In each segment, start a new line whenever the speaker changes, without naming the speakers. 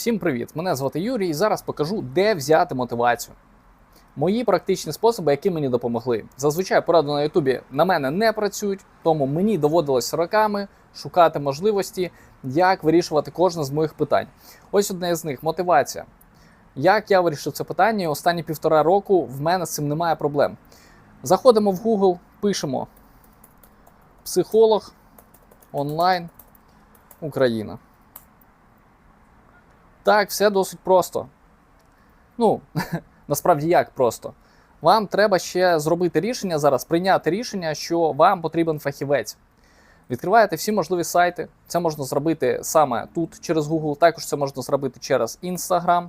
Всім привіт! Мене звати Юрій і зараз покажу, де взяти мотивацію. Мої практичні способи, які мені допомогли. Зазвичай поради на Ютубі на мене не працюють, тому мені доводилось роками шукати можливості, як вирішувати кожне з моїх питань. Ось одне з них мотивація. Як я вирішив це питання, останні півтора року в мене з цим немає проблем. Заходимо в Google, пишемо психолог онлайн Україна. Так, все досить просто. Ну, насправді як просто. Вам треба ще зробити рішення зараз, прийняти рішення, що вам потрібен фахівець. Відкриваєте всі можливі сайти. Це можна зробити саме тут через Google, також це можна зробити через Instagram.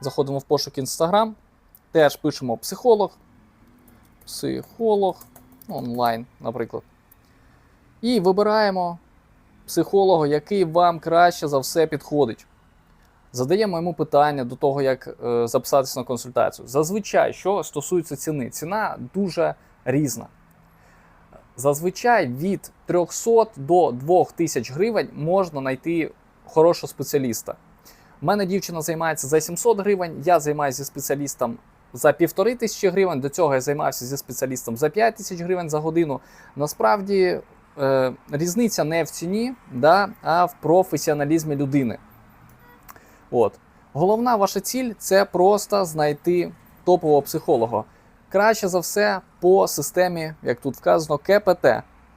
Заходимо в пошук Instagram. Теж пишемо психолог. Психолог онлайн, наприклад. І вибираємо психолога, який вам краще за все підходить. Задаємо йому питання до того, як е, записатися на консультацію. Зазвичай, що стосується ціни, ціна дуже різна. Зазвичай від 300 до 2000 гривень можна знайти хорошого спеціаліста. У мене дівчина займається за 700 гривень, я займаюся зі спеціалістом за 1500 гривень. До цього я займався зі спеціалістом за 5000 гривень за годину. Насправді е, різниця не в ціні, да, а в професіоналізмі людини. От. Головна ваша ціль це просто знайти топового психолога. Краще за все по системі, як тут вказано, КПТ.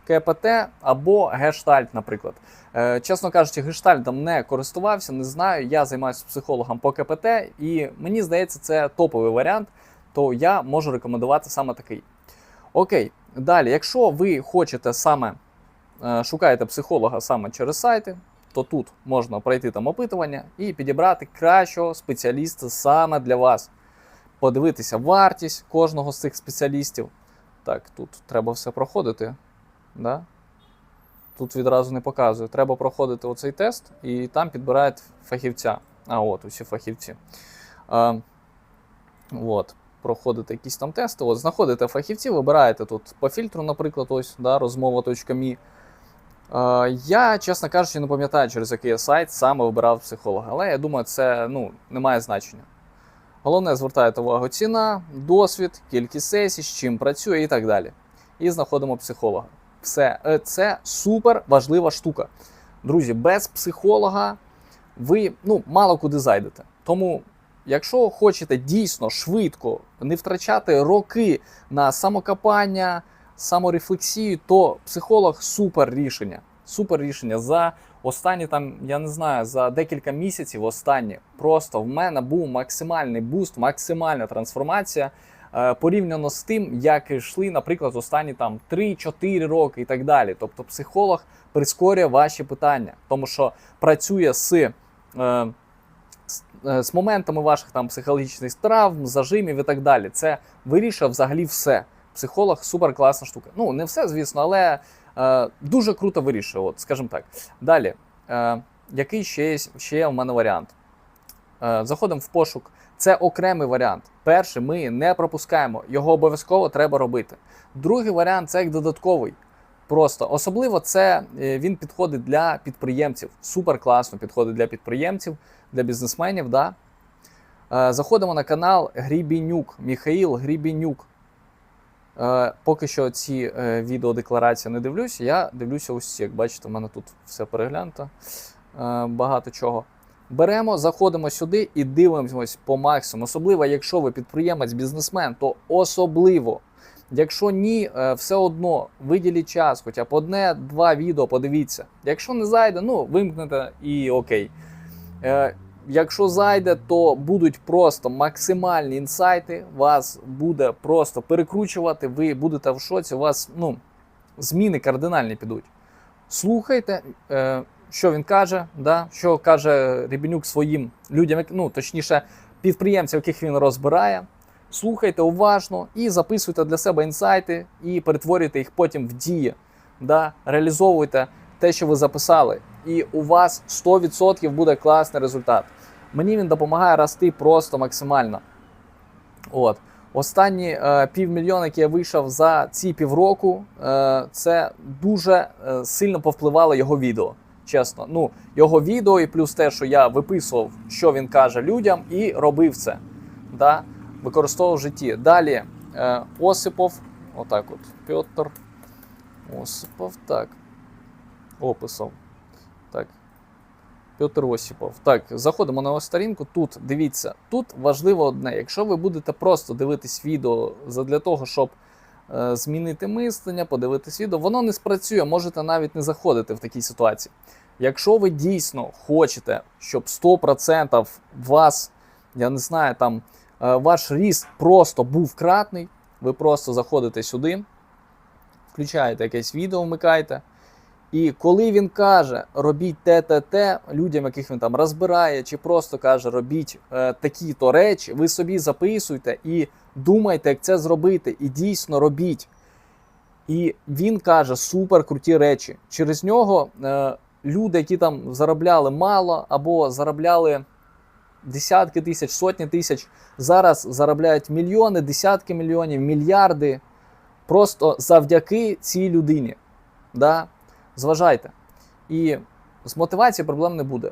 КПТ або гештальт, наприклад. Е, чесно кажучи, гештальтом не користувався, не знаю. Я займаюся психологом по КПТ, і мені здається, це топовий варіант, то я можу рекомендувати саме такий. Окей, далі, якщо ви хочете саме шукаєте психолога саме через сайти, то тут можна пройти там опитування і підібрати кращого спеціаліста саме для вас. Подивитися вартість кожного з цих спеціалістів. Так, тут треба все проходити. Да? Тут відразу не показує. Треба проходити оцей тест, і там підбирають фахівця. А, от, усі фахівці. А, от, проходите якісь там тести. От, знаходите фахівців, вибираєте тут по фільтру, наприклад, ось, да, розмова.me. Я, чесно кажучи, не пам'ятаю, через який сайт саме вибирав психолога, але я думаю, це ну, не має значення. Головне, звертаєте увагу ціна, досвід, кількість сесій, з чим працює і так далі. І знаходимо психолога. Все, Е, це супер важлива штука. Друзі, без психолога ви ну, мало куди зайдете. Тому, якщо хочете дійсно швидко не втрачати роки на самокопання, саморефлексію, то психолог супер рішення. Супер рішення. За останні там, я не знаю, за декілька місяців останні просто в мене був максимальний буст, максимальна трансформація. е, Порівняно з тим, як йшли, наприклад, останні там 3-4 роки і так далі. Тобто психолог прискорює ваші питання, тому що працює з, е, з, е, з моментами ваших там психологічних травм, зажимів і так далі. Це вирішує взагалі все. Психолог супер класна штука. Ну, не все, звісно, але е, дуже круто вирішує, от, скажімо так. Далі, е, який ще є, ще є у мене варіант? Е, заходимо в пошук. Це окремий варіант. Перший ми не пропускаємо, його обов'язково треба робити. Другий варіант це як додатковий. Просто особливо це е, він підходить для підприємців. Супер класно підходить для підприємців, для бізнесменів. Да? Е, Заходимо на канал Грібінюк, Міхаїл Грібінюк. Е, Поки що ці е, відеодекларації не дивлюся, я дивлюся ось ці. Як бачите, в мене тут все переглянуто. Е, Багато чого. Беремо, заходимо сюди і дивимось по максимуму. Особливо, якщо ви підприємець, бізнесмен, то особливо. Якщо ні, все одно виділіть час, хоча б одне-два відео подивіться. Якщо не зайде, ну вимкнете і окей. Якщо зайде, то будуть просто максимальні інсайти, вас буде просто перекручувати, ви будете в шоці, у вас ну, зміни кардинальні підуть. Слухайте, е, що він каже, да? що каже Рібенюк своїм людям, ну точніше, підприємцям, яких він розбирає. Слухайте уважно і записуйте для себе інсайти, і перетворюйте їх потім в дії. Да? Реалізовуйте те, що ви записали, і у вас 100% буде класний результат. Мені він допомагає рости просто максимально. От. Останні е, півмільйона, які я вийшов за ці півроку, е, це дуже е, сильно повпливало його відео. Чесно, ну його відео і плюс те, що я виписував, що він каже людям, і робив це. Да? Використовував в житті. Далі е, Осипов, отак от, Петр Осипов, так. Описав. Так. Петр Осіпов. Так, заходимо на його сторінку. Тут дивіться, тут важливо одне. Якщо ви будете просто дивитись відео для того, щоб е, змінити мислення, подивитись відео, воно не спрацює, можете навіть не заходити в такій ситуації. Якщо ви дійсно хочете, щоб 100% вас, я не знаю, там е, ваш ріст просто був кратний, ви просто заходите сюди, включаєте якесь відео, вмикаєте. І коли він каже, робіть те, те, те, людям, яких він там розбирає, чи просто каже, робіть е, такі-то речі, ви собі записуйте і думайте, як це зробити, і дійсно робіть. І він каже супер круті речі. Через нього е, люди, які там заробляли мало або заробляли десятки тисяч, сотні тисяч, зараз заробляють мільйони, десятки мільйонів, мільярди. Просто завдяки цій людині. Да? Зважайте. І з мотивацією проблем не буде.